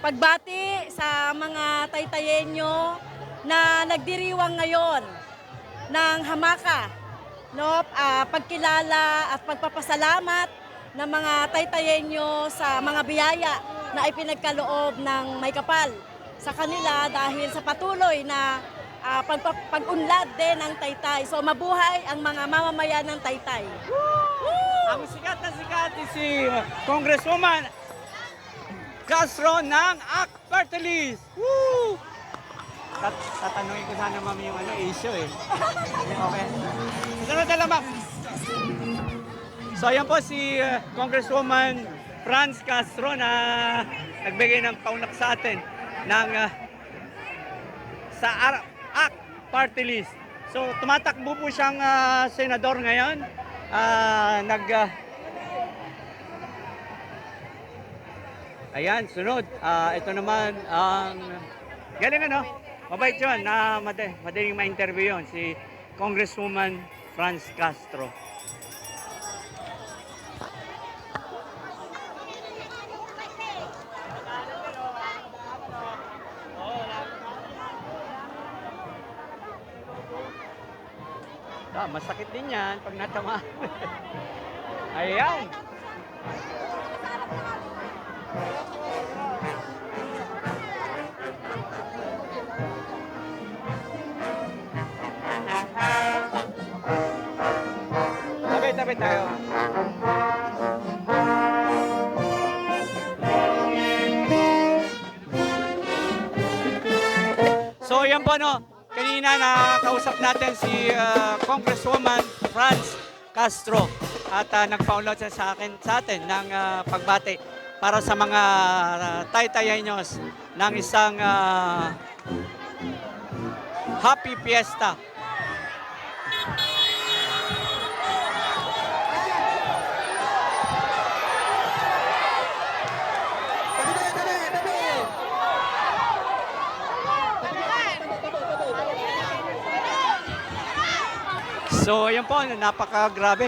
pagbati sa mga taytayenyo na nagdiriwang ngayon ng hamaka, no? Ah, pagkilala at pagpapasalamat ng mga taytayenyo sa mga biyaya na ipinagkaloob ng may kapal sa kanila dahil sa patuloy na ah, pagpa- pag-unlad din ng taytay. So mabuhay ang mga mamamayan ng taytay. Ang sikat na sikat si uh, Congresswoman Castro ng ACT Party List. Woo! Tat tatanungin ko sana mami yung ano, issue eh. Okay. Sunod na lang ma'am. So ayan po si uh, Congresswoman Franz Castro na nagbigay ng paunak sa atin ng uh, sa Ar- ACT Party List. So tumatakbo po siyang ah, senador ngayon. Ah, nag ah, Ayan, sunod. Ah, ito naman ang galing ano? Mabait 'yon na mad- madaling ma-interview 'yon si Congresswoman Franz Castro. Ah, masakit din yan pag natama. Ayan. Tabi-tabi tayo. So yan po no, kanina nakausap natin si uh, Congresswoman Franz Castro at uh, nagpa-unload siya sa akin sa atin ng uh, pagbati para sa mga uh, taytayenyos ng isang uh, happy fiesta. So, yan po, napaka-grabe.